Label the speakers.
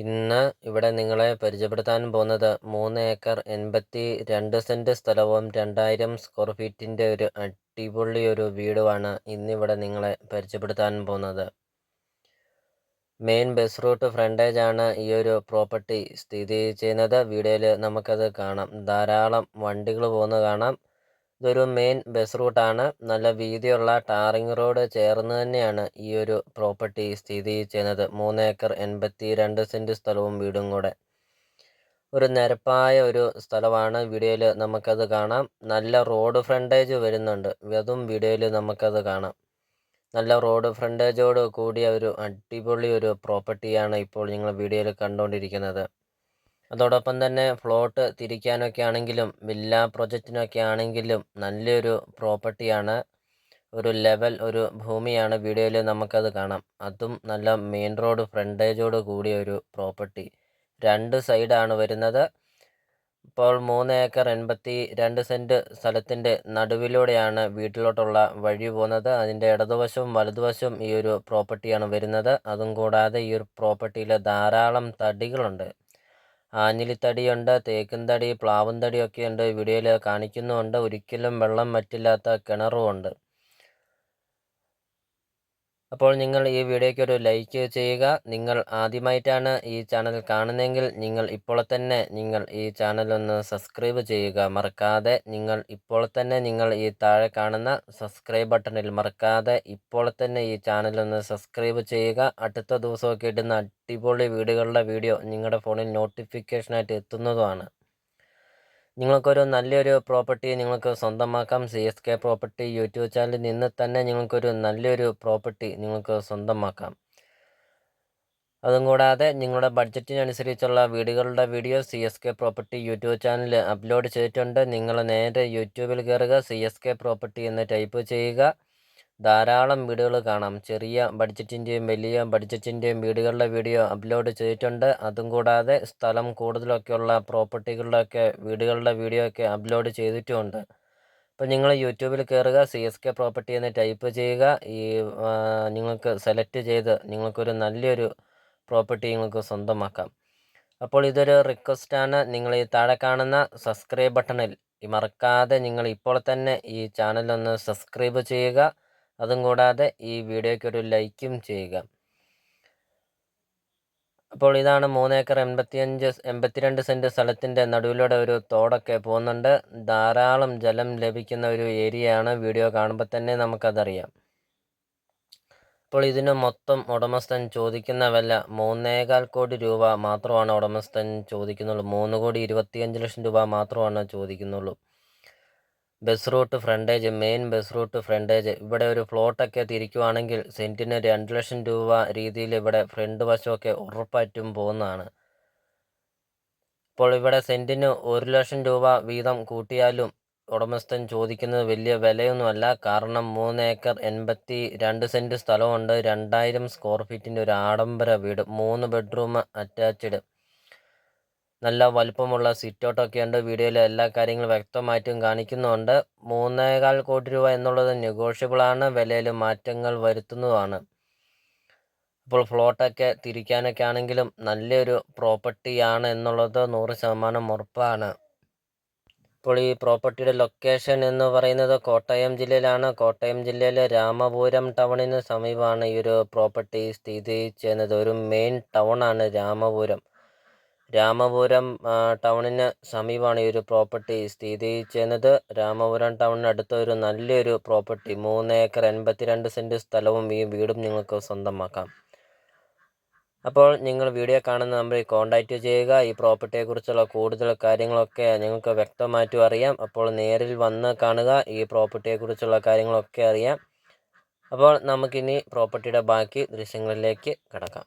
Speaker 1: ഇന്ന് ഇവിടെ നിങ്ങളെ പരിചയപ്പെടുത്താൻ പോകുന്നത് മൂന്ന് ഏക്കർ എൺപത്തി രണ്ട് സെന്റ് സ്ഥലവും രണ്ടായിരം സ്ക്വയർ ഫീറ്റിന്റെ ഒരു അടിപൊളി ഒരു വീടുമാണ് ഇന്നിവിടെ നിങ്ങളെ പരിചയപ്പെടുത്താൻ പോകുന്നത്. മെയിൻ ബസ് റൂട്ട് ഫ്രണ്ടേജ് ആണ് ഈ ഒരു പ്രോപ്പർട്ടി സ്ഥിതി ചെയ്യുന്നത്. വീഡിയോയിൽ നമുക്കത് കാണാം. ധാരാളം വണ്ടികൾ പോകുന്നത് കാണാം. ഇതൊരു മെയിൻ ബസ് റൂട്ടാണ് നല്ല വീതിയുള്ള ടാറിങ് റോഡ് ചേർന്ന് തന്നെയാണ് ഈ ഒരു പ്രോപ്പർട്ടി സ്ഥിതി ചെയ്യുന്നത്. മൂന്ന് ഏക്കർ എൺപത്തി രണ്ട് സെന്റ് സ്ഥലവും വീടും കൂടെ. ഒരു നിരപ്പായ ഒരു സ്ഥലമാണ് വീഡിയോയിൽ നമുക്കത് കാണാം. നല്ല റോഡ് ഫ്രണ്ടേജ് വരുന്നുണ്ട്. അതും വീഡിയോയിൽ നമുക്കത് കാണാം. നല്ല റോഡ് ഫ്രണ്ടേജോട് കൂടിയ ഒരു അടിപൊളി ഒരു പ്രോപ്പർട്ടിയാണ് ഇപ്പോൾ നിങ്ങൾ വീഡിയോയിൽ കണ്ടുകൊണ്ടിരിക്കുന്നത് അതോടൊപ്പം തന്നെ ഫ്ലോട്ട് തിരിക്കാനൊക്കെ ആണെങ്കിലും വില്ല പ്രൊജക്റ്റിനൊക്കെ ആണെങ്കിലും നല്ലൊരു പ്രോപ്പർട്ടിയാണ്. ഒരു ലെവൽ ഒരു ഭൂമിയാണ് വീഡിയോയിൽ നമുക്കത് കാണാം. അതും നല്ല മെയിൻ റോഡ് ഫ്രണ്ടേജോട് കൂടിയ ഒരു പ്രോപ്പർട്ടി. രണ്ട് സൈഡാണ് വരുന്നത്. ഇപ്പോൾ മൂന്ന് ഏക്കർ എൺപത്തി രണ്ട് സെന്റ് സ്ഥലത്തിന്റെ നടുവിലൂടെയാണ് വീട്ടിലോട്ടുള്ള വഴി പോകുന്നത്. അതിന്റെ ഇടതുവശവും വലതുവശവും ഈ ഒരു പ്രോപ്പർട്ടിയാണ് വരുന്നത്. അതും കൂടാതെ ഈ ഒരു പ്രോപ്പർട്ടിയിൽ ധാരാളം തടികളുണ്ട്. ആഞ്ഞിലിത്തടിയുണ്ട് തേക്കും തടി പ്ലാവും തടിയൊക്കെയുണ്ട് വീഡിയോയിൽ കാണിക്കുന്നുമുണ്ട്. ഒരിക്കലും വെള്ളം വറ്റില്ലാത്ത കിണറുമുണ്ട്. അപ്പോൾ നിങ്ങൾ ഈ വീഡിയോയ്ക്ക് ഒരു ലൈക്ക് ചെയ്യുക. നിങ്ങൾ ആദ്യമായിട്ടാണ് ഈ ചാനൽ കാണുന്നതെങ്കിൽ നിങ്ങൾ ഇപ്പോൾ തന്നെ നിങ്ങൾ ഈ ചാനൽ ഒന്ന് സബ്സ്ക്രൈബ് ചെയ്യുക. മറക്കാതെ നിങ്ങൾ ഇപ്പോൾ തന്നെ നിങ്ങൾ ഈ താഴെ കാണുന്ന സബ്സ്ക്രൈബ് ബട്ടണിൽ മറക്കാതെ ഇപ്പോൾ തന്നെ ഈ ചാനൽ ഒന്ന് സബ്സ്ക്രൈബ് ചെയ്യുക. അടുത്ത ദിവസമൊക്കെ ഇടുന്ന അടിപൊളി വീടുകളുടെ വീഡിയോ നിങ്ങളുടെ ഫോണിൽ നോട്ടിഫിക്കേഷനായിട്ട് എത്തുന്നതുമാണ്. നിങ്ങൾക്കൊരു നല്ലൊരു പ്രോപ്പർട്ടി നിങ്ങൾക്ക് സ്വന്തമാക്കാം. C S K property YouTube ചാനലിൽ നിന്ന് തന്നെ നിങ്ങൾക്കൊരു നല്ലൊരു പ്രോപ്പർട്ടി നിങ്ങൾക്ക് സ്വന്തമാക്കാം. അതും കൂടാതെ നിങ്ങളുടെ ബഡ്ജറ്റിനനുസരിച്ചുള്ള വീടുകളുടെ video C S K property YouTube ചാനലിൽ അപ്ലോഡ് ചെയ്തിട്ടുണ്ട്. നിങ്ങൾ നേരെ യൂട്യൂബിൽ കയറുക സി എസ് കെ പ്രോപ്പർട്ടി എന്ന് ടൈപ്പ് ചെയ്യുക. ധാരാളം വീടുകൾ കാണാം. ചെറിയ ബഡ്ജറ്റിന്റെയും വലിയ ബഡ്ജറ്റിന്റെയും വീടുകളുടെ വീഡിയോ അപ്ലോഡ് ചെയ്തിട്ടുണ്ട്. അതും കൂടാതെ സ്ഥലം കൂടുതലൊക്കെയുള്ള പ്രോപ്പർട്ടികളിലൊക്കെ വീടുകളുടെ വീഡിയോ ഒക്കെ അപ്ലോഡ് ചെയ്തിട്ടുമുണ്ട് അപ്പോൾ നിങ്ങൾ യൂട്യൂബിൽ കയറുക സി എസ് കെ പ്രോപ്പർട്ടി എന്ന് ടൈപ്പ് ചെയ്യുക. ഈ നിങ്ങൾക്ക് സെലക്ട് ചെയ്ത് നിങ്ങൾക്കൊരു നല്ലൊരു പ്രോപ്പർട്ടി നിങ്ങൾക്ക് സ്വന്തമാക്കാം. അപ്പോൾ ഇതൊരു റിക്വസ്റ്റാണ് നിങ്ങൾ ഈ താഴെ കാണുന്ന സബ്സ്ക്രൈബ് ബട്ടണിൽ മറക്കാതെ നിങ്ങൾ ഇപ്പോൾ തന്നെ ഈ ചാനലൊന്ന് സബ്സ്ക്രൈബ് ചെയ്യുക. അതും കൂടാതെ ഈ വീഡിയോയ്ക്ക് ഒരു ലൈക്കും ചെയ്യുക. അപ്പോൾ ഇതാണ് മൂന്നേക്കർ എൺപത്തിയഞ്ച് എൺപത്തിരണ്ട് സെന്റ് സ്ഥലത്തിന്റെ നടുവിലൂടെ ഒരു തോടൊക്കെ പോകുന്നുണ്ട്. ധാരാളം ജലം ലഭിക്കുന്ന ഒരു ഏരിയയാണ് വീഡിയോ കാണുമ്പോൾ തന്നെ നമുക്കതറിയാം. അപ്പോൾ ഇതിന് മൊത്തം ഉടമസ്ഥൻ ചോദിക്കുന്ന വില മൂന്നേകാൽ കോടി രൂപ മാത്രമാണ് ഉടമസ്ഥൻ ചോദിക്കുന്നുള്ളൂ. മൂന്ന് കോടി ഇരുപത്തിയഞ്ച് ലക്ഷം രൂപ മാത്രമാണ് ചോദിക്കുന്നുള്ളൂ. Bus route frontage main bus route frontage. ഇവിടെ ഒരു ഫ്ലോട്ടൊക്കെ തിരിക്കുവാണെങ്കിൽ സെന്റിന് രണ്ട് ലക്ഷം രൂപ രീതിയിൽ ഇവിടെ ഫ്രണ്ട് വശമൊക്കെ ഉറപ്പായിട്ടും പോകുന്നതാണ്. ഇപ്പോൾ ഇവിടെ സെന്റിന് ഒരു ലക്ഷം രൂപ വീതം കൂട്ടിയാലും ഉടമസ്ഥൻ ചോദിക്കുന്നത് വലിയ വിലയൊന്നുമല്ല. കാരണം മൂന്ന് ഏക്കർ എൺപത്തി രണ്ട് സെന്റ് സ്ഥലമുണ്ട്. രണ്ടായിരം സ്ക്വയർ ഫീറ്റിന്റെ ഒരു ആഡംബര വീട്. മൂന്ന് ബെഡ്റൂം അറ്റാച്ച്ഡ്. നല്ല വലുപ്പമുള്ള സിറ്റൗട്ടൊക്കെ ഉണ്ട്. വീഡിയോയിൽ എല്ലാ കാര്യങ്ങളും വ്യക്തമായിട്ടും കാണിക്കുന്നുണ്ട്. മൂന്നേകാൽ കോടി രൂപ എന്നുള്ളത് നെഗോഷ്യബിളാണ്. വിലയിൽ മാറ്റങ്ങൾ വരുത്തുന്നതുമാണ് ഇപ്പോൾ ഫ്ലോട്ടൊക്കെ തിരിക്കാനൊക്കെ ആണെങ്കിലും നല്ലൊരു പ്രോപ്പർട്ടിയാണ് എന്നുള്ളത് നൂറ് ശതമാനം ഉറപ്പാണ്. ഇപ്പോൾ ഈ പ്രോപ്പർട്ടിയുടെ ലൊക്കേഷൻ എന്ന് പറയുന്നത് കോട്ടയം ജില്ലയിലാണ്. കോട്ടയം ജില്ലയിലെ രാമപുരം ടൗണിന് സമീപമാണ് ഈ ഒരു പ്രോപ്പർട്ടി സ്ഥിതി ചെയ്യുന്നത്. ഒരു മെയിൻ ടൗണാണ് രാമപുരം. രാമപുരം ടൗണിന് സമീപമാണ് ഈ ഒരു പ്രോപ്പർട്ടി സ്ഥിതി ചെയ്യുന്നത് രാമപുരം ടൗണിനടുത്ത ഒരു നല്ലൊരു പ്രോപ്പർട്ടി മൂന്ന് ഏക്കർ എൺപത്തിരണ്ട് സെന്റ് സ്ഥലവും ഈ വീടും നിങ്ങൾക്ക് സ്വന്തമാക്കാം. അപ്പോൾ നിങ്ങൾ വീഡിയോ കാണുന്ന നമ്പറിൽ കോൺടാക്റ്റ് ചെയ്യുക. ഈ പ്രോപ്പർട്ടിയെക്കുറിച്ചുള്ള കൂടുതൽ കാര്യങ്ങളൊക്കെ നിങ്ങൾക്ക് വ്യക്തമായിട്ടും അറിയാം. അപ്പോൾ നേരിൽ വന്ന് കാണുക. ഈ പ്രോപ്പർട്ടിയെക്കുറിച്ചുള്ള കാര്യങ്ങളൊക്കെ അറിയാം. അപ്പോൾ നമുക്കിനി പ്രോപ്പർട്ടിയുടെ ബാക്കി ദൃശ്യങ്ങളിലേക്ക് കിടക്കാം.